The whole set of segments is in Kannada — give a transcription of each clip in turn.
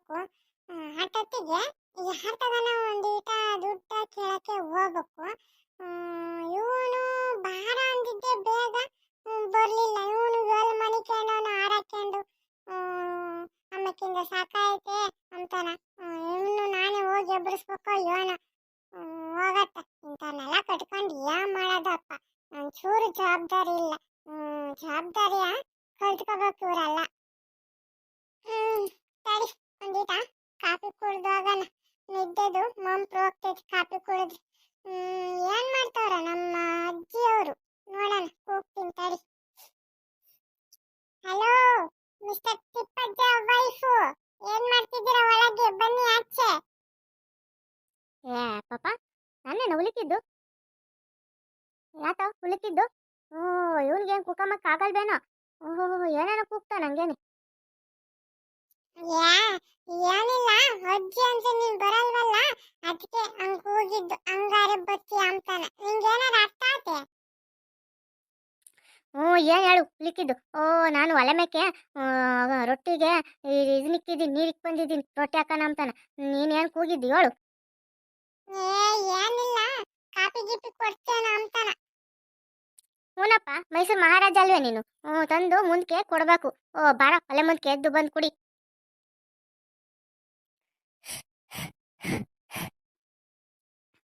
ಹೋಗ್ಬೇಕು ಹತ್ತೊತ್ತಿಗೆ ಯಾರ್ತದನ ಒಂದೀಟ ದುಡ್ಡ ಕೇಳಕ್ಕೆ ಹೋಗ್ಬೇಕು. ಇವನು ಬಾರ ಅಂದಿದ್ದೆ ಬೇಗ. ಬರಲಿಲ್ಲ. ಇವನು ಏಳು ಮಣಿಕೊಂಡು ಹಾರಾಕೊಂಡು ಆಮೇಕಿಂದ ಸಾಕಾಯ್ತೆ ಅಂತಾನ. ಇವನು ನಾನೇ ಹೋಗಿ ಎಬ್ಬರಿಸ್ಬೇಕು ಹ್ಮ್, ಹೋಗತ್ತ. ಇಂಥವನ್ನೆಲ್ಲ ಕಟ್ಕೊಂಡು ಏನ್ ಮಾಡೋದಪ್ಪ? ಒಂಚೂರು ಜವಾಬ್ದಾರಿ ಇಲ್ಲ. ಜವಾಬ್ದಾರಿಯ? ಕಲ್ತ್ಕೋಬೇಕು ಇವರೆಲ್ಲ. ಹ್ಮ್ ಒಂದೀಟ ಕಾಫಿ ಕುಡ್ದು ಹೋಗೋಣ ನಿದ್ದೆದು ಮಂಪ್ರು ಹೋಗ್ತೈತಿ ಕಾಫಿ ಕುಡಿದ್ರೆ ಹ್ಮ್ ಏನ್ ಮಾಡ್ತಾವ್ರ ನಮ್ಮ ಅಜ್ಜಿಯವರು ನೋಡೋಣ ಹೋಗ್ತೀನಿ ತಡಿ ಹಲೋ ಮಿಸ್ಟರ್ ತಿಪ್ಪಜ್ಜ ವೈಫು ಏನ್ ಮಾಡ್ತಿದ್ದೀರಾ ಒಳಗೆ ಬನ್ನಿ ಆಚೆ ಏ ಪಾಪ ನಾನೇನು ಉಳಿಕಿದ್ದು ಯಾಕ ಉಳಿಕಿದ್ದು ಓ ಇವನ್ಗೇನು ಕುಕ್ಕಮ್ಮಕ್ ಆಗಲ್ವೇನೋ ಓಹೋ ಏನೇನೋ ಕೂಗ್ತಾ ನಂಗೇನೆ ಯಾ ಏನಿಲ್ಲ ಅಜ್ಜಿ ಅಂತ ನೀನ್ ಬರಲ್ವಲ್ಲ ಅದಕ್ಕೆ ಹಂಗ್ ಹೋಗಿದ್ದು ಹಂಗಾರೆ ಬತ್ತಿ ಅಂತಾನೆ ನಿಂಗೇನಾರ ಅರ್ಥ ಆತೆ ಹ್ಞೂ ಏನು ಹೇಳು ಉಳಿಕಿದ್ದು ಓ ನಾನು ಒಲೆ ಮೇಕೆ ರೊಟ್ಟಿಗೆ ಇದನ್ನಿಕ್ಕಿದ್ದೀನಿ ನೀರಿಗೆ ಬಂದಿದ್ದೀನಿ ರೊಟ್ಟಿ ಹಾಕೋಣ ಅಂತಾನೆ. ನೀನೇನು ಕೂಗಿದ್ದಿ ಹೇಳು. ಏನಿಲ್ಲ ಕಾಪಿ ಗಿಪಿ ಕೊಡ್ತೇನೆ ಅಂತಾನ. ಹ್ಞೂನಪ್ಪ ಮೈಸೂರು ಮಹಾರಾಜ ಅಲ್ವೇ ನೀನು? ಹ್ಞೂ ತಂದು ಮುಂದಕ್ಕೆ ಕೊಡಬೇಕು. ಓ ಬಾರ ಒಲೆ ಮುಂದಕ್ಕೆ ಎದ್ದು ಬಂದು ಕುಡಿ.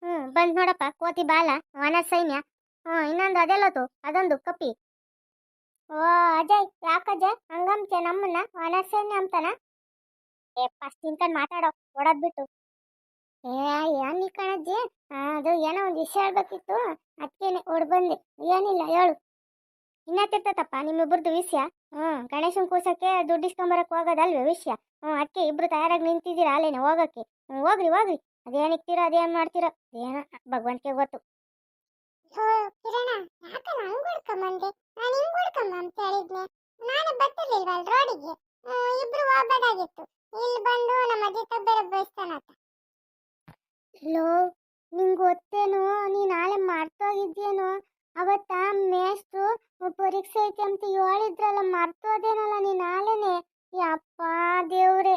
ಹ್ಞೂ ಬಂದ್ ನೋಡಪ್ಪ ಕೋತಿ ಬಾಲ ವನ ಸೈನ್ಯ ಹ್ಞೂ ಇನ್ನೊಂದು ಅದೆಲ್ಲದು ಅದೊಂದು ಕಪ್ಪಿ ಓ ಅಜಯ್ ಯಾಕಜಯ್? ಹಂಗಂತೆ ನಮ್ಮನ್ನ? ವನ ಅಂತನ? ಏ ಫಸ್ಟ್ ಇನ್ಕನ್ ಮಾತಾಡೋ ಬಿಟ್ಟು. ಏ ಏನ್ ನೀ ಕಣಜ್ಜಿ? ಆ, ಅದು ಏನೋ ಒಂದು ವಿಷಯ ಹೇಳ್ಬೇಕಿತ್ತು. ಅದಕ್ಕೇನೆ ಓಡ್ ಬಂದೆ. ಏನಿಲ್ಲ ಹೇಳು. ಇನ್ನತ್ತಿರ್ತತಪ್ಪ ನಿಮ್ಮಿಬ್ಬರದು ವಿಷಯ? ಹ್ಞೂ ಗಣೇಶನ್ ಕೂಸಕ್ಕೆ ದುಡ್ಡು ಇಸ್ಕೊಂಬರಕ್ ಹೋಗೋದಲ್ವೇ ವಿಷಯ? ಹ್ಞೂ ಅದಕ್ಕೆ ಇಬ್ರು ತಯಾರಾಗಿ ನಿಂತಿದ್ದೀರಾ ಅಲ್ಲೇನೆ ಹೋಗಕ್ಕೆ? ಹ್ಞೂ ಹೋಗ್ರಿ ಹೋಗ್ರಿ. ಅದೇನಿಕ್ತೀರೋ ಅದೇನು ಮಾಡ್ತೀರೋ? ಏನೋ ಭಗವಂತಿಗೆ ಗೊತ್ತು. ಹೋ, ಕಿರಣ ಯಾಕ ನಂಗ್ ಹೊಡ್ಕೊಂಬಂದೆ ನಾನು ಹಿಂಗ್ ಹೊಡ್ಕೊಂಬ ಅಂತ ಹೇಳಿದ್ನೆ. ನಾನು ಬರ್ತಿರ್ಲಿಲ್ವಲ್ ರೋಡಿಗೆ ಇಬ್ರು ಹೋಗ್ಬೇಕಾಗಿತ್ತು ಇಲ್ಲಿ ಬಂದು ನಮ್ಮ ಅಜ್ಜಿ ಬೇರೆ ಬಯಸ್ತಾನತ್ತ ಲೋ, ನಿಂಗೆ ಗೊತ್ತೇನು? ನೀ ನಾಳೆ ಮರ್ತೋಗಿದ್ಯೇನೋ? ಅವತ್ತ ಮೇಷ್ಟ್ರು ಪರೀಕ್ಷೆ ಐತೆ ಅಂತ ಹೇಳಿದ್ರಲ್ಲ, ಮರ್ತೋದೇನಲ್ಲ ನೀ ನಾಳೆನೆ? ಯಪ್ಪ, ದೇವ್ರೆ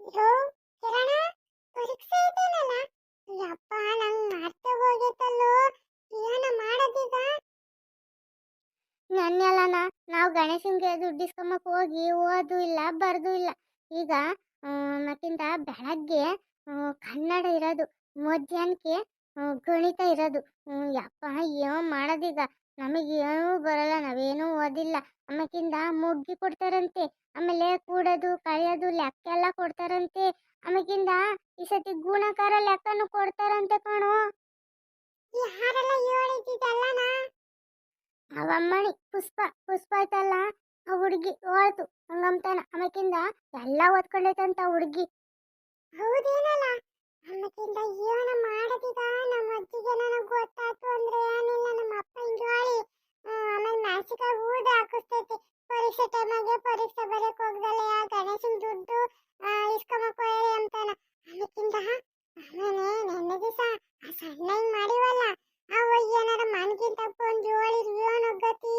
ಹೋ ಕಿರಣ ಪರೀಕ್ಷೆ ಇದೆನಲ್ಲ ಯಪ್ಪ ನಂಗ್ ಮರ್ತೆ ಹೋಗೈತಲ್ಲೋ ಏನ ಮಾಡೋದೀಗ ನನ್ನೆಲ್ಲನ ಗಣೇಶನ್ಗೆ ದುಡ್ಡು ಇಸ್ಕೊಂಬಕ್ ಹೋಗಿ ಓದು ಇಲ್ಲ ಬರ್ದು ಇಲ್ಲ. ಈಗ ಮತ್ತಿಂದ ಬೆಳಗ್ಗೆ ಕನ್ನಡ ಇರೋದು ಮಧ್ಯಾಹ್ನಕ್ಕೆ ಗಣಿತ ಇರೋದು. ಯಪ್ಪ ಏನೋ ಮಾಡೋದೀಗ. ನಮಗೇನೂ ಬರಲ್ಲ ನಾವೇನೂ ಓದಿಲ್ಲ. ಆಮೇಕಿಂದ ಮುಗ್ಗಿ ಕೊಡ್ತಾರಂತೆ. ಆಮೇಲೆ ಕೂಡೋದು ಕಳೆಯೋದು ಲೆಕ್ಕ ಎಲ್ಲ ಕೊಡ್ತಾರಂತೆ. ಆಮೇಕಿಂದ ಈ ಸತಿ ಗುಣಕಾರ ಲೆಕ್ಕನು ಕೊಡ್ತಾರಂತೆ ಕಣು. ಅವಮ್ಮಣಿ ಪುಷ್ಪ ಪುಷ್ಪ ಐತಲ್ಲ? ಆ ಹುಡುಗಿ. ಹೋಯ್ತು. ಹಂಗಂತಾನ ಆಮೇಕಿಂದ ಎಲ್ಲ ಓದ್ಕೊಂಡೈತಂತ ಆ ಹುಡುಗಿ. ಹೌದೇನಲ್ಲ? ಅಮ್ಮಕ್ಕಿಂದ ಜೀವನ ಮಾಡದಿದ ನಮ್ಮ ಅಜ್ಜಿಗೆ ನನಗೆ ಗೊತ್ತಾಯ್ತು ಅಂದ್ರೆ ಏನಿಲ್ಲ. ನಮ್ಮ ಅಪ್ಪ ಹಿಂಗೆ ಆಮೇಲೆ ಮಾನಸಿಕ ಊದ ಹಾಕಿಸ್ತೈತಿ. ಪರೀಕ್ಷೆ ಟೈಮಾಗೆ ಪರೀಕ್ಷೆ ಬರೆಯಕ್ಕೆ ಹೋಗ್ದಲ್ಲ ಆ ಗಣೇಶನ್ ದುಡ್ಡು ಆ, ಇಸ್ಕೊಂಬಕ್ ಹೋಯ್ರಿ ಅಂತಾನ ಅಮ್ಮಕ್ಕಿಂದ ಆಮೇಲೆ ನೆನ್ನೆ ದಿವಸ ಆ ಸಣ್ಣ ಹಿಂಗ್ ಮಾಡಿವಲ್ಲ ಅವ ಏನಾರ ಮನ್ಗಿಂತ ಬಂದು ಹೇಳಿದ್ವಿ ಏನೋ ಗತಿ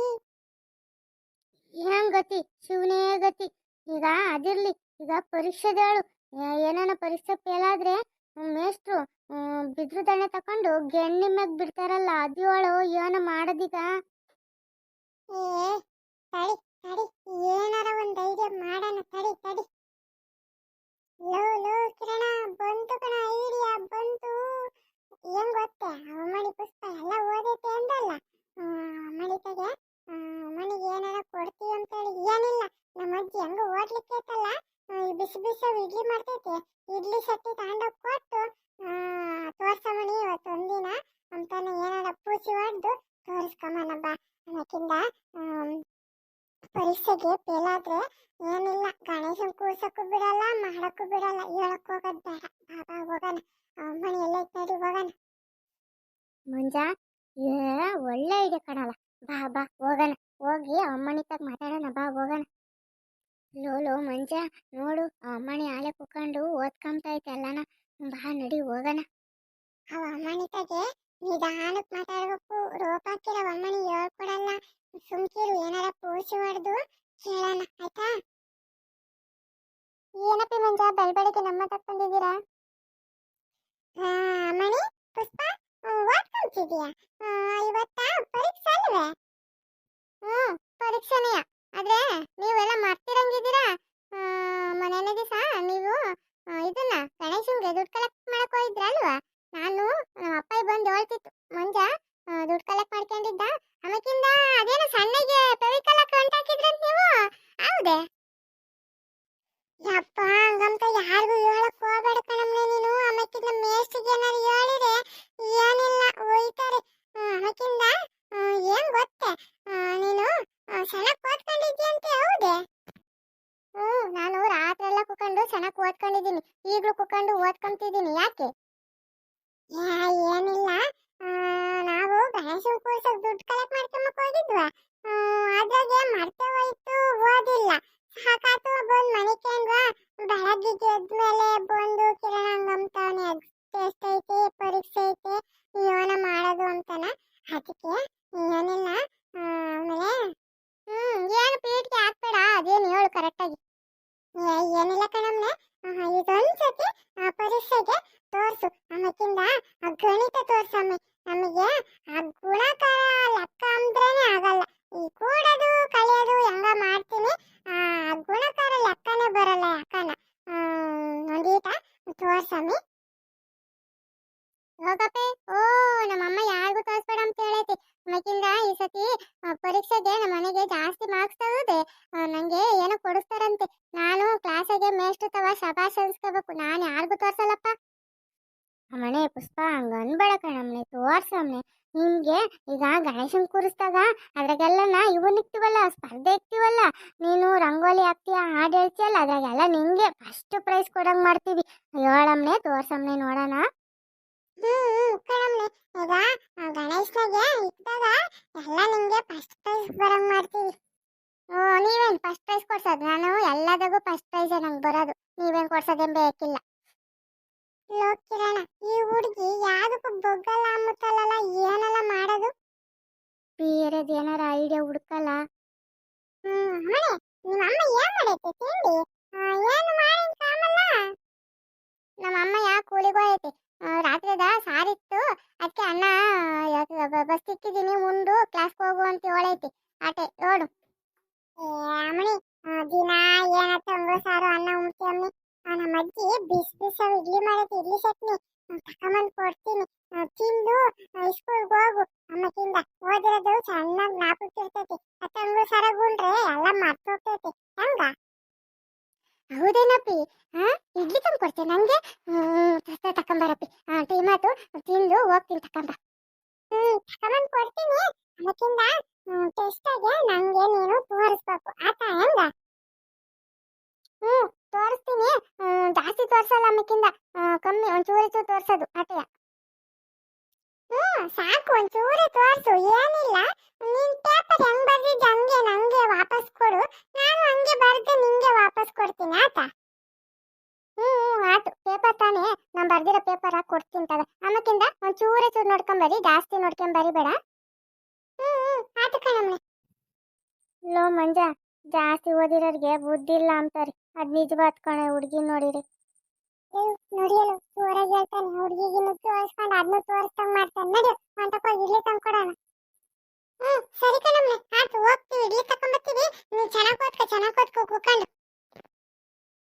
ಏನ್ ಗತಿ ಶಿವನೇ ಗತಿ ಈಗ ಅದಿರ್ಲಿ. ಈಗ ಪರೀಕ್ಷೆದೇಳು ಏನಾನ ಪರೀಕ್ಷೆ ಫೇಲ್ ಆದ್ರೆ ಮೇಷ್ಟ್ರು ಬಿದ್ರು ದಂಡೆ ತಕೊಂಡು ಗೆಣ್ಣಿ ಮ್ಯಾಗ್ ಬಿಡ್ತಾರಲ್ಲ ಅದಿಯೋಳು ಏನೋ ಮಾಡದೀಗ? ತಡಿ ತಡಿ. ಏನಾರ ಒಂದ್ ಐಡಿಯಾ ಮಾಡೋಣ, ತಡಿ ತಡಿ ಲೋ ಲೋ ಕಿರಣ ಬಂತು ಕಣ ಐಡಿಯಾ ಬಂತು ಏನ್ ಗೊತ್ತೇ ಅವಮಣಿ ಪುಷ್ಪ ಎಲ್ಲ ಓದೈತೆ ಅಂದಲ್ಲ ಅವಮಣಿತೆಗೆ ಅವಮಣಿಗೆ ಏನಾರ ಕೊಡ್ತೀವಿ ಅಂತೇಳಿ ಏನಿಲ್ಲ ನಮ್ಮ ಅಜ್ಜಿ ಹೆಂಗ ಓದ್ಲಿಕ್ಕೆ ಐತಲ್ಲ ಆ, ಈ ಬಿಸಿ ಬಿಸಿ ಇಡ್ಲಿ ಮಾಡ್ತೈತಿ. ಇಡ್ಲಿ ಸಟ್ಟಿ ತಗೊಂಡೋಗಿ ಕೊಟ್ಟು ತೋರ್ಸಮಣಿ ಇವತ್ತು ಒಂದಿನ. ಅಂತಾನೆ ಏನಾರ ಪೂಸಿ ಹೊಡೆದು ತೋರಿಸ್ಕೊಂಬನ ಬಾ ಅನ್ನಕ್ಕಿಂದ ಆಮ್, ಪರೀಕ್ಷೆಗೆ ಫೇಲಾದ್ರೆ ಏನಿಲ್ಲ. ಗಣೇಶನ್ ಕೂರ್ಸಕ್ಕೂ ಬಿಡಲ್ಲ ಮಾಡಕ್ಕೂ ಬಿಡಲ್ಲ. ಹೇಳಕ್ ಹೋಗೋದ್ ಬೇಡ. ಬಾಬಾ ಹೋಗೋಣ. ಮನೆ ಎಲ್ಲ ನೋಡಿ ಹೋಗೋಣ. ಮುಂಜಾ ಒಳ್ಳೆ ಇದೆ ಕಣಲ್ಲ ಬಾ ಬಾ ಹೋಗೋಣ. ಹೋಗಿ ಅಮ್ಮನಿ ತಗ ಮಾತಾಡೋಣ. ಬಾ ಹೋಗೋಣ. ಲೋ ಲೋ ಮಂಜ, ನೋಡು ಅಮ್ಮಣಿ ಆಲೆ ಬಾ, ನಡಿ, ಹೋಗೋಣ. ಅವ ಅಮ್ಮನಿತಾಗೆ ನಿಧಾನಕ್ ಮಾತಾಡ್ಬೇಕು. ರೋಪಾಕಿರ ಅಮ್ಮನಿ ಹೇಳ್ಕೊಡಲ್ಲ. ಸುಮ್ಕಿರು, ಏನಾರ ಪೂಸಿ ಹೊಡೆದು ಕೇಳೋಣ, ಆಯ್ತಾ? ಏನಪ್ಪಿ ಮಂಜ ಬೆಳಬೆಳಗ್ಗೆ ನಮ್ಮ ತಕ್ಕೊಂಡಿದ್ದೀರಾ ಅಮ್ಮಣಿ, ಪುಷ್ಪ ಓದ್ಕೊಂತಿದ್ಯಾ ಇವತ್ತ ಪರೀಕ್ಷೆ ಅಲ್ವೇ? ಹ್ಮ್, ಪರೀಕ್ಷೆನೆಯ? ಆದ್ರೆ ನೀವೆಲ್ಲ ಮಾಡ್ತಿರಂಗಿದ್ದೀರಾ ಆ, ಮೊನ್ನೆನೇ ದಿವಸ ನೀವು ಇದನ್ನ ಗಣೇಶನ್ಗೆ ದುಡ್ಡು ಕಲೆಕ್ಟ್ ಮಾಡಕ್ ಹೋಗಿದ್ರಲ್ವಾ ನಾನು ನಮ್ಮ ಅಪ್ಪ ಬಂದು ಹೇಳ್ತಿತ್ತು ಮಂಜ ದುಡ್ಡು ಕಲೆಕ್ಟ್ ಮಾಡ್ಕೊಂಡಿದ್ದ? ಆಮೇಕಿಂದ ಅದೇನೋ ಸಣ್ಣಗೆ ಫೆವಿಕಲ್ ಹಾಕಿದ್ರಂತ ನೀವು? ಹೌದೇ ಯಪ್ಪ ಹಂಗಂತ ಯಾರಿಗೂ ಹೇಳಕ್ ಹೋಗ್ಬೇಡ ಕಣಮ್ನೆ ನೀನು ಆಮೇಕಿಂದ ಮೇಸ್ಟಿಗೆ ಏನಾರು ಹೇಳಿದ್ರೆ ಏನಿಲ್ಲ ಒಯ್ತಾರೆ ಆಮೇಕಿಂದ ಏನ್ ಗೊತ್ತೆ ಆ, ನೀನು ಚೆನ್ನಾಗಿ ಓದ್ಕೊಂಡಿದ್ಯಂತೆ ಹೌದೇ ಹ್ಮ್ ನಾನು ರಾತ್ರಿ ಎಲ್ಲ ಕುತ್ಕೊಂಡು ಚೆನ್ನಾಗಿ ಓದ್ಕೊಂಡಿದ್ದೀನಿ ಈಗಲೂ ಕುತ್ಕೊಂಡು ಓದ್ಕೊಂತಿದ್ದೀನಿ ಯಾಕೆ ಯಾ ಏನಿಲ್ಲ ಆ, ನಾವು ಗಣೇಶನ ಕೂರ್ಸಕ್ ದುಡ್ಡು ಕಲೆಕ್ಟ್ ಮಾಡ್ಕೊಂಬಕ್ ಹೋಗಿದ್ವ ಆ, ಅದ್ರಾಗೆ ಮರ್ತೆ ಹೋಯ್ತು ಓದಿಲ್ಲ ಸಾಕಾತು ಬಂದ್ ಮನೆ ಕೇಂದ್ವಾ ಬೆಳಗ್ಗೆ ಎದ್ಮೇಲೆ ಬಂದು ಕಿರಣ ಹಂಗಂತವನೆ ಟೆಸ್ಟ್ ಐತೆ ಪರೀಕ್ಷೆ ಐತೆ ಇವನ ಮಾಡೋದು ಅಂತಾನ ಅದಕ್ಕೆ ಏನಿಲ್ಲ ಆ, ಆಮೇಲೆ ಹ್ಮ್ ಏನು ಪೀಟ್ಗೆ ಹಾಕ್ಬೇಡ ಅದೇನು ಹೇಳು ಕರೆಕ್ಟಾಗಿ ಏ, ಏನಿಲ್ಲ ಕಣಮ್ನೆ ಆಹಾ, ಇದೊಂದ್ಸತಿ ಆ, ಪರೀಕ್ಷೆಗೆ ತೋರ್ಸು ಆಮೇಕಿಂದ ಆ ಗಣಿತ ತೋರ್ಸಮ್ಮೆ ನಮಗೆ ಆ ಗುಣಕಾರ ಲೆಕ್ಕ ಅಂದ್ರೇನೆ ಆಗಲ್ಲ ಈ ಕೂಡೋದು ಕಲಿಯೋದು ಹೆಂಗ ಮಾಡ್ತೀನಿ ಆ ಗುಣಕಾರ ಲೆಕ್ಕನೇ ಬರಲ್ಲ ಯಾಕನ ಒಂದೀಟ ತೋರ್ಸಮ್ಮೆ ಹೋಗಪ್ಪೆ ಓ ನಮ್ಮಮ್ಮ ಯಾರಿಗೂ ತೋರಿಸ್ಬೇಡ ಅಂತ ಹೇಳೈತಿ ಆಮೇಕಿಂದ ಈ ಸತಿ ಆ, ಪರೀಕ್ಷೆಗೆ ನಮ್ಮ ಮನೆಗೆ ಜಾಸ್ತಿ ಮಾರ್ಕ್ಸ್ ತಗೋದೆ ನಂಗೆ ಏನೋ ಕೊಡಿಸ್ತಾರಂತೆ ನಾನು ಕ್ಲಾಸಿಗೆ ಮೇಷ್ಟ್ರು ತವ ಶಬಾಷ್ ಅನ್ಸ್ಕೋಬೇಕು ನಾನು ಯಾರಿಗೂ ತೋರ್ಸಲ್ಲಪ್ಪ ಮನೆ ಪುಷ್ಪ ಹಂಗ ಅನ್ಬೇಡ ಕಣಮ್ಮನೆ ತೋರ್ಸಮ್ಮನೆ ನಿಮ್ಗೆ ಈಗ ಗಣೇಶನ್ ಕೂರಿಸ್ದಾಗ ಅದ್ರಾಗೆಲ್ಲ ಇವನ್ ಇಕ್ತಿವಲ್ಲ ಸ್ಪರ್ಧೆ ಇಕ್ತಿವಲ್ಲ ನೀನು ರಂಗೋಲಿ ಹಾಕ್ತೀಯ ಹಾಡು ಹೇಳ್ತೀಯಲ್ಲ ನಿಂಗೆ ಫಸ್ಟ್ ಪ್ರೈಸ್ ಕೊಡಂಗ್ ಮಾಡ್ತೀವಿ. ಹೇಳಮ್ಮನೆ ತೋರ್ಸಮ್ಮನೆ ನೋಡೋಣ. ಹ್ಮ್ ಕಣಮ್ನೆ ಈಗ ಗಣೇಶನಿಗೆ ಇದ್ದಾಗ ಎಲ್ಲ ನಿಂಗೆ ಫಸ್ಟ್ ಪ್ರೈಸ್ ಬರಂಗ್ ಮಾಡ್ತೀವಿ. ಓ ನೀವೇನ್ ಫಸ್ಟ್ ಪ್ರೈಸ್ ಕೊಡ್ಸೋದು? ನಾನು ಎಲ್ಲದಕ್ಕೂ ಫಸ್ಟ್ ಪ್ರೈಸ್ ನಂಗೆ ಬರೋದು. ನೀವೇನ್ ಕೊಡ್ಸೋದೇನ್ ಬೇಕಿಲ್ಲ. ಲೋ ಕಿರಣ ಈ ಹುಡುಗಿ ಯಾವ್ದಕ್ಕೂ ಬೊಗ್ಗಲ್ಲ ಮುತ್ತಲ್ಲ ಏನಲ್ಲ ಮಾಡೋದು? ಬೇರೆದ್ ಏನಾರ ಐಡಿಯಾ ಹುಡ್ಕಲ್ಲ? ಹ್ಮ್ ನಿಮ್ಮ ಅಮ್ಮ ಏನ್ ಮಾಡೈತೆ ತಿಂಡಿ ಆ, ಏನು ಮಾಡಿನ ಕಾಮಲ್ಲ ನಮ್ಮ ಅಮ್ಮ ಯಾಕೆ ಕೂಲಿಗೆ ಹೋಗೈತಿ ರಾತ್ರಿದ ಸಾರಿತ್ತು ಅದಕ್ಕೆ ಅನ್ನ ಬಸ್ ಇಕ್ಕಿದೀನಿ ಉಂಡು ಕ್ಲಾಸ್ಗೆ ಹೋಗು ಅಂತ ಹೇಳೈತಿ ಆಟೆ ನೋಡು ಏ ಅಮ್ಮನಿ ಆ, ದಿನ ಏನತ್ತ ಒಂಬಳು ಸಾರು ಅನ್ನ ಉಣ್ತಿ ಅಮ್ಮನಿ ಆ, ನಮ್ಮ ಅಜ್ಜಿ ಬಿಸ್ ಬಿಸ್ ಇಡ್ಲಿ ಮಾಡೈತಿ ಇಡ್ಲಿ ಚಟ್ನಿ ತಕೊಂಬಂದ್ ಕೊಡ್ತೀನಿ ಆ, ತಿಂದು ಸ್ಕೂಲ್ಗೆ ಹೋಗು ಅಮ್ಮಕ್ಕಿಂದ ಓದಿರೋದು ಚೆನ್ನಾಗಿ ಜ್ಞಾಪಕ ಇರ್ತೈತಿ ಅತ್ತ ಒಂಬಳು ಸಾರ ಗುಂಡ್ರೆ ಎಲ್ಲ ಮರ್ತೋಗ್ತೈತಿ ಹೆಂಗ ಹೌದೇನಪ್ಪಿ? ಹಾ ಇಡ್ಲಿ ತಂದು ಕೊಡ್ತೀನಿ ನಂಗೆ? ತಕೊಂಬರಪ್ಪಿ. ಹಾ ಟೀ ಮಾತು ತಿಂದು ಹೋಗ್ತೀನಿ ತಕೊಂಬ. ಹ್ಮ್, ತಕೊಂಬಂದು ಕೊಡ್ತೀನಿ. ಅದಕ್ಕಿಂತ ಟೆಸ್ಟ್ ನಂಗೆ ನೀನು ತೋರಿಸ್ಬೇಕು. ಆತ ಹೆಂಗ? ಹ್ಮ್, ತೋರಿಸ್ತೀನಿ. ಜಾಸ್ತಿ ತೋರಿಸಲ್ಲ ಅಮ್ಮಕ್ಕಿಂದ. ಕಮ್ಮಿ, ಒಂಚೂರು ತೋರಿಸೋದು ತೋರ್ಸೋದು ಆಟೆಯ. ಹ್ಮ್ ಸಾಕು, ಒಂಚೂರು ತೋರ್ಸು, ಏನಿಲ್ಲ. ನಿನ್ ಪೇಪರ್ ಹೆಂಗ್ ಬರ್ದಿದ್ದ ಹಂಗೆ, ನಂಗೆ ವಾಪಸ್ ಕೊಡು. ನಾನು ಹಂಗೆ ಬರ್ದು ನಿಂಗೆ ವಾಪಸ್ ಕೊಡ್ತೀನಿ ಆತ ಹ್ಮ್ ಆತು ಪೇಪರ್ ತಾನೇ, ನಾನು ಬರ್ದಿರೋ ಪೇಪರ್ ಹಾಕಿ ಕೊಡ್ತೀನಿ ತಗ. ಆಮೇಕಿಂದ ಒಂಚೂರು ಚೂರೇ ನೋಡ್ಕೊಂಬರಿ ಜಾಸ್ತಿ ನೋಡ್ಕೊಂಡ್ ಬರಿಬೇಡ. ಹ್ಮ್ ಆತು ಕಣಮ್ಮನೆ ಲೋ ಮಂಜ, ಜಾಸ್ತಿ ಓದಿರೋರಿಗೆ ಬುದ್ಧಿ ಇಲ್ಲ ಅಂತಾರೆ. ಅದ್ ನಿಜವಾದ ಕಣೆ ಹುಡ್ಗಿ ನೋಡಿರಿ. ನೋಡಿಯಲು ಜೋರಾಗಿ ಹೇಳ್ತಾನೆ, ಹುಡುಗಿಗಿನ್ನು ತೋರಿಸ್ಕೊಂಡು ಅದನ್ನು ತೋರಿಸ್ದಂಗ್ ಮಾಡ್ತಾನೆ. ನಡಿ ಅಂತ ಹೋಗಿ ಇಡ್ಲಿ ತಂದ್ಕೊಡೋಣ. ಹ್ಮ್, ಸರಿ ಕಣಮ್ಮನೆ ಆತು ಹೋಗ್ತೀವಿ, ಇಡ್ಲಿ ತಕೊಂಬರ್ತೀವಿ ನೀನ್ ಚೆನ್ನಾಗಿ ಓದ್ಕೊ ಚೆನ್ನಾಗಿ ಓದ್ಕೊ, ಕೂತ್ಕೊಂಡು.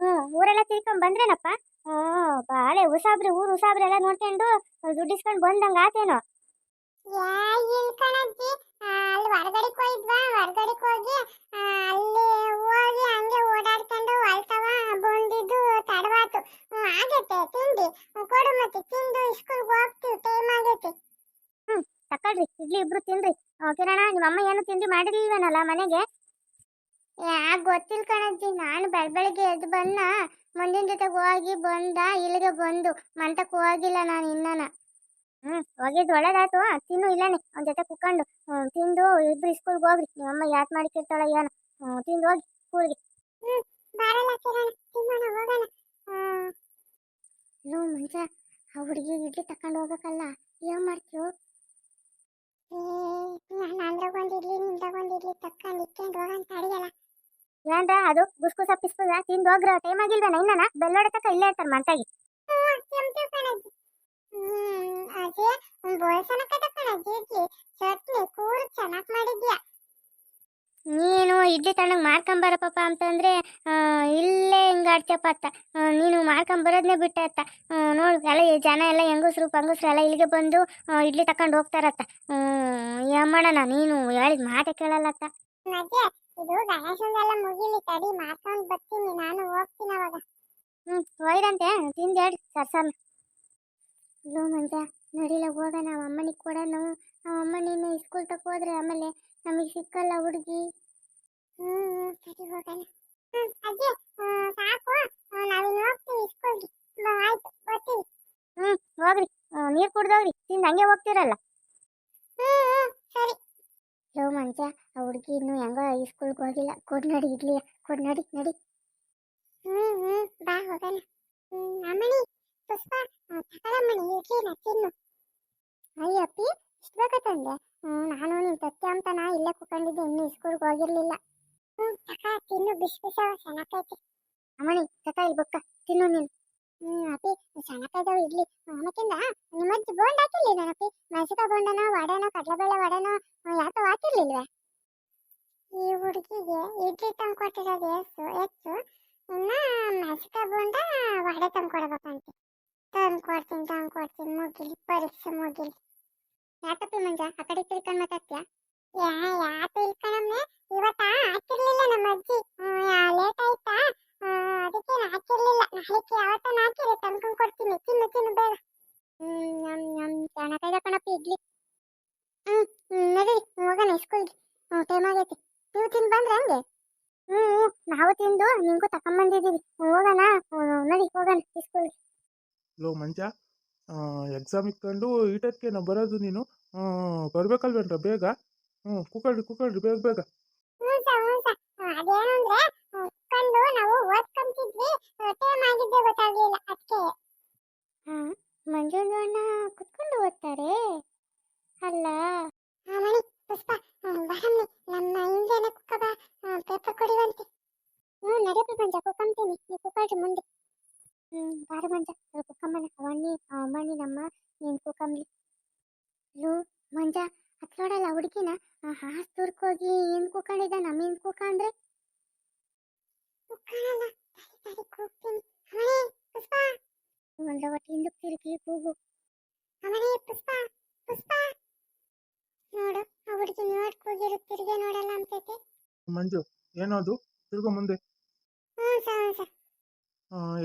ಹ್ಮ್, ಊರೆಲ್ಲ ತಿರ್ಕೊಂಡ್ ಬಂದ್ರೇನಪ್ಪ? ಹ್ಮ್ ಬಾಳೆ ಉಸಾಬ್ರಿ ಊರು ಉಸಾಬ್ರಿ ಎಲ್ಲ ನೋಡ್ಕೊಂಡು ದುಡ್ಡಿಸ್ಕೊಂಡು ಬಂದಂಗ ಆತೇನೋ. ಯಾ ಇಲ್ ಕಣಜ್ಜಿ? ಅಲ್ಲಿ ಹೊರಗಡೆಗೆ ಹೋಗಿದ್ವಾ? ಹೊರಗಡೆಗೆ ಹೋಗಿ ಅಲ್ಲಿ ಹೋಗಿ ಹಂಗೆ ಓಡಾಡ್ಕೊಂಡು ಹೊಲ್ತವ ಬಂದಿದ್ದು ತಡವಾತು. ಆಗೈತೆ ತಿಂಡಿ. ಕೊಡು ಮತ್ತೆ, ತಿಂದು ಸ್ಕೂಲ್ಗೆ ಹೋಗ್ತೀವಿ ಟೈಮ್ ಆಗೈತೆ ತಕೊಳ್ರಿ, ಇಡ್ಲಿ ಇಬ್ರು ತಿನ್ರಿ ಕಿರಣ ನಿಮ್ಮ ಅಮ್ಮ ಏನು ತಿಂಡಿ ಮಾಡಿರ್ಲಿಲ್ವನಲ್ಲ ಮನೆಗೆ? ಯಾಕೆ ಗೊತ್ತಿಲ್ಲ ಕಣಜ್ಜಿ, ನಾನು ಬೆಳ್ ಬೆಳಗ್ಗೆ ಎದ್ದು ಬಂದ ಮುಂದಿನ ಜೊತೆಗೆ ಹೋಗಿ ಬಂದ, ಇಲ್ಲಿಗೆ ಬಂದು ಮಂತಕ್ಕೆ ಹೋಗಿಲ್ಲ ನಾನು ಇನ್ನನ. ಹ್ಮ್ ಒಗೆದ್ ಒಳ್ಳೇದಾಯ್ತು. ತಿನ್ನು ಇಲ್ಲಾನೆ. ಒಂದ್ ಜೊತೆ ಕುಕ್ಕಂಡು ಹ್ಮ್ ತಿಂದು ಇಬ್ರು ಸ್ಕೂಲ್ಗೆ ಹೋಗ್ರಿ. ನಿಮ್ಮಮ್ಮ ಯಾತ್ ಮಾಡಿಕಿರ್ತಾಳ ಏನೋ. ಹ್ಮ್ ತಿಂದು ಹೋಗಿ ಸ್ಕೂಲ್ಗೆ ಲೋ ಮಂಜ ಆ ಹುಡುಗಿ ಇಡ್ಲಿ ತಕೊಂಡು ಹೋಗ್ಬೇಕಲ್ಲ. ಏನ್ ಮಾಡ್ತೀಯೋ? ಏನ್ರ ಅದು? ಗುಸ್ಕು ತಿಂದು ಹೋಗ್ರ? ಟೈಮ್ ಆಗಿಲ್ವೇನ ಇನ್ನನ? ಬೆಲ್ಲೋಡೆ ತಕ ಇಲ್ಲೇ ಇರ್ತಾರ ಮಂತಾಗಿ. ಹ್ಮ್ ಒಂದು ಬೋಳ್ಸನ ಕದ ಕಣಜ್ಜಿ ಇಡ್ಲಿ. ಚಟ್ನಿ ಕೂರು ಚೆನ್ನಾಗಿ ಮಾಡಿದ್ಯಾ? ನೀನು ಇಡ್ಲಿ ತಣ್ಣಗೆ ಮಾಡ್ಕೊಂಬರ ಪಾಪ ಅಂತಂದ್ರೆ ಇಲ್ಲೇ ಹಿಂಗಾಡ್ತೀಯಪ್ಪ ಅತ್ತ. ನೀನು ಮಾಡ್ಕೊಂಬರೋದನ್ನೇ ಬಿಟ್ಟೆ ಅತ್ತ. ನೋಡು ಎಲ್ಲ ಜನ ಎಲ್ಲ ಹೆಂಗಸ್ರು ಪಂಗಸ್ರು ಎಲ್ಲ ಇಲ್ಲಿಗೆ ಬಂದು ಇಡ್ಲಿ ತಕೊಂಡು ಹೋಗ್ತಾರತ್ತ ಯಮ್ಮಣ್ಣ ಮಾಡೋಣ ನೀನು ಹೇಳಿದ ಮಾತೆ ಕೇಳಲ್ಲತ್ತ ಅಜ್ಜಿ ಇದು ಗಣೇಶಂದೆಲ್ಲ ಮುಗಿಲಿ ತಡಿ ಮಾಡ್ಕೊಂಡು ಬರ್ತೀನಿ ನಾನು ಹೋಗ್ತೀನಿ ಅವಾಗ. ಹ್ಞೂ ಒಯ್ದಂತೆ ತಿಂದು ಹೇಳಿ ಸರ್ಸಾಮಿ ಲೋ ಮಂಜ, ನಡಿಲ ಹೋಗ, ನಾವು ಅಮ್ಮನಿಗೆ ಕೊಡೋಣ ನಾವು ಅಮ್ಮ ನೀನು ಸ್ಕೂಲ್ ತಕ ಹೋದ್ರೆ ಆಮೇಲೆ ನಮಗೆ ಸಿಕ್ಕಲ್ಲ ಹುಡುಗಿ. ಹ್ಮ್ ಹ್ಮ್ ಹ್ಮ್, ಅಜ್ಜಿ ಸಾಕು. ಆಯ್ತು, ಬರ್ತೀವಿ. ಹ್ಞೂ ಹೋಗ್ರಿ. ನೀರು ಕುಡ್ದೋಗ್ರಿ ತಿಂದು ಹಂಗೆ ಹೋಗ್ತಿರಲ್ಲ. ಹ್ಮ್ ಹ್ಮ್, ಸರಿ. ಲೋ ಮಂಜ, ಆ ಹುಡುಗಿ ಇನ್ನೂ ಹೆಂಗೋ ಸ್ಕೂಲ್ಗೆ ಹೋಗಿಲ್ಲ. ಕೊಡ್ ನಡಿ ಇಡ್ಲಿ. ಕೊಡ್ ನಡಿ ನಡಿ. ಹ್ಮ್ ಹ್ಮ್, ಬಾ, ಹೋಗೋಣ. ಹ್ಮ್, ಅಮ್ಮಣಿ. ಪುಷ್ಪ? ಆ, ತಗೊಳಮ್ಮಣಿ ಇಡ್ಲಿನ ತಿನ್ನು ಅಯ್ಯಪ್ಪಿ ಇಷ್ಟು ಬೇಗ ತಂದೆ. ಹ್ಞೂ ನಾನು ನಿಮ್ಮ ತತ್ತೆ ಅಂತನ ಇಲ್ಲೇ ಕುಕೊಂಡಿದ್ದೆ ಇನ್ನು ಸ್ಕೂಲ್ಗೆ ಹೋಗಿರ್ಲಿಲ್ಲ. ಹ್ಮ್ ತಕ ತಿನ್ನು ಬಿಸಿ ಬಿಸವ ಚೆನ್ನಾಗೈತೆ ಅಮ್ಮಣಿ ತಕ ಇಲ್ಲಿ ಬುಕ್ಕ ತಿನ್ನು ನೀನು. ಹ್ಮ್ ಅಪ್ಪಿ ಚೆನ್ನಾಗೈದವ ಇಡ್ಲಿ. ಆಮೇಕಿಂದ ನಿಮ್ಮಜ್ಜಿ ಬೋಂಡ್ ಹಾಕಿರ್ಲಿ ನನಪ್ಪಿ ಮೆಣಸಿನ ಬೋಂಡನೋ ವಡೆನ ಕಡಲೆಬೇಳೆ ವಡೆನ ಯಾಕೋ ಹಾಕಿರ್ಲಿಲ್ವೇ? ಈ ಹುಡುಗಿಗೆ ಇಡ್ಲಿ ತಂದು ಕೊಟ್ಟಿರೋದು ಎಷ್ಟು ಹೆಚ್ಚು ಇನ್ನ ಮೆಣಸಿನ ಬೋಂಡ ವಡೆ ತಂದು ಕೊಡ್ಬೇಕಂತೆ ತಂದು ಕೊಡ್ತೀನಿ ತಂದು ಕೊಡ್ತೀನಿ ಮುಗಿಲಿ ಪರೀಕ್ಷೆ ಮುಗಿಲಿ ಯಾಕಪ್ಪಿ ಮಂಜ, ಆ ಕಡೆ ತಿಳ್ಕೊಂಡ್ ಮಾತಾಡ್ತೀಯ? ಯಾ ಯಾ ಇಲ್ಕಣಮ್ಮೆ ಇವತ್ತ ಹಾಕಿರ್ಲಿಲ್ಲ ನಮ್ಮ ಅಜ್ಜಿ. ಲೇಟ್ ಆಯ್ತಾ? ಅದಕ್ಕೆ ಹಾಕಿರ್ಲಿಲ್ಲ. ನಾಳೆಗೆ ಯಾವತ್ತನ ಹಾಕಿರಿ ತಂದ್ಕೊಂಡ್ ಕೊಡ್ತೀನಿ. ತಿನ್ನು ತಿನ್ನು ಬೇಡ ಹ್ಮ್ ನಮ್ ನಮ್ ಚೆನ್ನಾಗೈದ ಕಣಪ್ಪ ಇಡ್ಲಿ. ಹ್ಮ್ ನಡಿ, ಹೋಗೋಣ ಸ್ಕೂಲ್ಗೆ ಹ್ಞೂ ಟೈಮ್ ಆಗೈತಿ. ನೀವು ತಿಂದು ಬಂದ್ರೆ ಹಂಗೆ? ಹ್ಞೂ ನಾವು ತಿಂದು ನಿಂಗೂ ತಕೊಂಬಂದಿದ್ದೀವಿ. ಹೋಗೋಣ. ನಡಿ, ಹೋಗೋಣ ಸ್ಕೂಲ್ಗೆ ಲೋ ಮಂಜ. ಎಕ್ಸಾಮ್ ಇಟ್ಕೊಂಡು ಈಟಕ್ಕೆ ನಾವು ಬರೋದು ನೀನು. ಆ, ಬರ್ಬೇಕಲ್ವೇನ್ರ ಬೇಗ? ಹ್ಞೂ ಕುಕ್ಕಳ್ರಿ ಕುಕ್ಕಳ್ರಿ ಬೇಗ ಬೇಗ. ಅಣ್ಣ ಕುತ್ಕೊಂಡು ಓದ್ತಾರೆ. ಅಲ್ಲ? ಮಣಿ ಪುಷ್ಪ ಬರಮ್ಮಿ ನಮ್ಮ ಹಿಂದೆನೆ ಕುಕ್ಕ ಬಾ. ಪೇಪರ್ ಕೊಡಿವಂತೆ ಹ್ಞೂ ನಡಿಯಪ್ಪ ಮಂಜ ಕುಕ್ಕಂತೀನಿ. ನೀವು ಕುಕ್ಕಳ್ರಿ ಮುಂದೆ. ಬಾರ ಮಂಜ? ಕುಕ್ಕಮ್ಮನ ಅವಣ್ಣಿ ಅಮ್ಮಣ್ಣಿ ನಮ್ಮ ನೀನು ಕುಕ್ಕಂಬ್ಲಿ ಲೋ ಮಂಜ ಹತ್ರೋಡಲ್ಲ ಹುಡುಗಿನ? ಹಾಸ್ ತುರ್ಕೋಗಿ ಏನು ಕುಕ್ಕಂಡಿದ್ದ ನಮ್ಮ ಏನು ಒಟ್ಟು ಹಿಂದಕ್ಕೆ ತಿರುಗಿ ಕೂಗು ಅವನೇ ಪುಷ್ಪ ಪುಷ್ಪ! ನೋಡು ಆ ಹುಡುಗಿ ನೋಡ್ ಕೂಗಿರು ತಿರ್ಗೆ ನೋಡಲ್ಲ ಅಂತೈತೆ. ಮಂಜು ಏನದು? ತಿರುಗೋ ಮುಂದೆ. ಹ್ಞೂ ಸರ್ ಹ್ಞೂ ಸ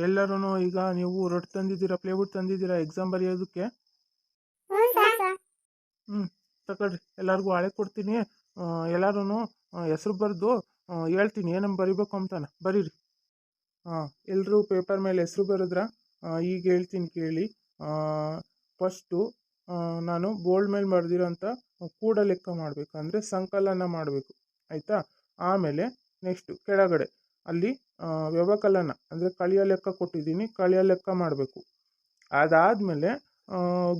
ಎಲ್ಲರೂ ಈಗ ನೀವು ರೊಟ್ಟಿ ತಂದಿದ್ದೀರಾ ಪ್ಲೇವುಡ್ ತಂದಿದ್ದೀರಾ ಎಕ್ಸಾಮ್ ಬರೆಯೋದಕ್ಕೆ? ಹ್ಞೂ ತಗೊಳ್ರಿ. ಎಲ್ಲರಿಗೂ ಹಳೆ ಕೊಡ್ತೀನಿ. ಎಲ್ಲರೂ ಹೆಸ್ರು ಬರೆದು ಹೇಳ್ತೀನಿ ಏನಮ್ಮ ಬರಿಬೇಕು ಅಂತಾನೆ. ಬರೀರಿ. ಹಾಂ ಎಲ್ಲರೂ ಪೇಪರ್ ಮೇಲೆ ಹೆಸ್ರು ಬರೆದ್ರ ಈಗ ಹೇಳ್ತೀನಿ ಕೇಳಿ. ಫಸ್ಟು ನಾನು ಬೋಲ್ಡ್ ಮೇಲೆ ಬರೆದಿರೋಂಥ ಕೂಡ ಲೆಕ್ಕ ಮಾಡಬೇಕು. ಅಂದರೆ ಸಂಕಲನ ಮಾಡಬೇಕು. ಆಯಿತಾ? ಆಮೇಲೆ ನೆಕ್ಸ್ಟು ಕೆಳಗಡೆ. ಅಲ್ಲಿ ವ್ಯವಕಲನ ಅಂದರೆ ಕಳಿಯ ಲೆಕ್ಕ ಕೊಟ್ಟಿದ್ದೀನಿ ಕಳಿಯ ಲೆಕ್ಕ ಮಾಡಬೇಕು. ಅದಾದಮೇಲೆ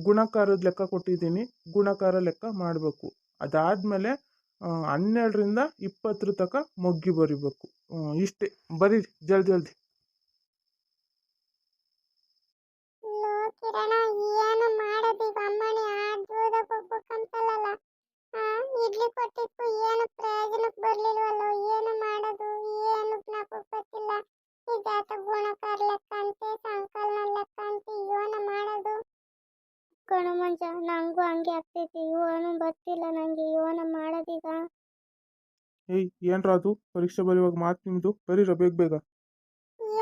ಗುಣಕಾರದ ಲೆಕ್ಕ ಕೊಟ್ಟಿದ್ದೀನಿ, ಗುಣಕಾರ ಲೆಕ್ಕ ಮಾಡಬೇಕು. ಅದಾದಮೇಲೆ ಹನ್ನೆರಡರಿಂದ ಇಪ್ಪತ್ತರ ತನಕ ಮೊಗ್ಗಿ ಬರಿಬೇಕು. ಇಷ್ಟೇ. ಬರೀರಿ, ಜಲ್ದಿ ಜಲ್ದಿ. ಇಡ್ಲಿ ಕೊಟ್ಟಿತ್ತು. ಏನು ಪ್ರಯೋಜನಕ್ಕೆ ಬರ್ಲಿಲ್ವಲ್ಲ ಏನು ಮಾಡೋದು? ಏನು ಜ್ಞಾಪಕ ಗೊತ್ತಿಲ್ಲ ಇದಾತ ಗುಣಕಾರ ಲೆಕ್ಕ ಅಂತೆ ಸಂಕಲನ ಲೆಕ್ಕ ಅಂತೆ ಏನು ಮಾಡೋದು? ಕಣ ಮಂಜ ನಂಗೂ ಹಂಗೆ ಆಗ್ತೈತಿ. ಇವನು ಬರ್ತಿಲ್ಲ ನಂಗೆ ಯೋನ ಮಾಡೋದೀಗ. ಏಯ್ ಏನ್ರ ಅದು ಪರೀಕ್ಷೆ ಬರೆಯುವಾಗ ಮಾತು ನಿಮ್ಮದು ಬರೀರ ಬೇಗ ಬೇಗ.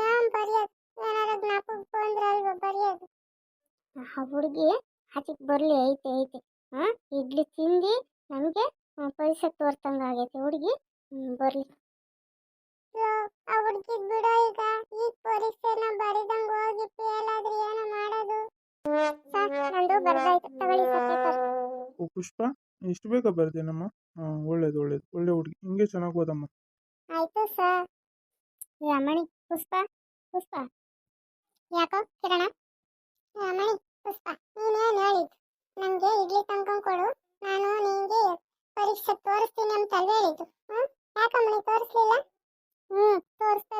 ಏನ್ ಬರೆಯೋದು? ಏನಾರ ಜ್ಞಾಪಕ ಬಂದ್ರೆ ಅಲ್ವಾ ಬರೆಯೋದು? ಆ ಹುಡುಗಿ ಆಚೆಗೆ ಬರಲಿ ಐತೆ ಐತೆ. ಹಾಂ ಇಡ್ಲಿ ತಿಂದು ನನಗೆ ಪೈಸೆ ತೋರ್ತಂಗ ಆಗೈತೆ ಹುಡುಗಿ. ಬರಲಿ. ಆ ಹುಡುಗಿ ಬಿಡೋ ಈಗ. ಈಗ ಪರೀಕ್ಷೆನ ಬರಿದಂಗ ಹೋಗಿ ಫೇಲ್ ಆದ್ರೆ ಏನು ಮಾಡೋದು? ನಂದು ಬರ್ದಾಯ್ತು. ತಗೊಳ್ಳಿ ಸರ್ ಪುಷ್ಪ ಇಷ್ಟು ಬೇಗ ಬರ್ದೇನಮ್ಮ ಒಳ್ಳೇದು ಒಳ್ಳೇದು. ಒಳ್ಳೆ ಹುಡುಗಿ. ಹಿಂಗೆ ಚೆನ್ನಾಗಿ ಓದಮ್ಮ. ಆಯ್ತು ಸರ್ ರಮಣಿ ಪುಷ್ಪ ಪುಷ್ಪ. ಯಾಕೋ ಕಿರಣ? ರಮಣಿ ಪುಷ್ಪ ನೀನೇನು ಹೇಳಿದ್? ನನಗೆ ಇಡ್ಲಿ ತಂಕೊಂಡ್ ಕೊಡು. ನಾನು ನಿಂಗೆ ಪರೀಕ್ಷೆ ತೋರಿಸ್ತೀನಿ ಅಂತ ಹೇಳಿದ್ದು. ಹ್ಮ್? ಯಾಕಮ್ಮ ನೀ ತೋರಿಸ್ಲಿಲ್ಲ? ಹ್ಮ್ ತೋರಿಸ್ತಾ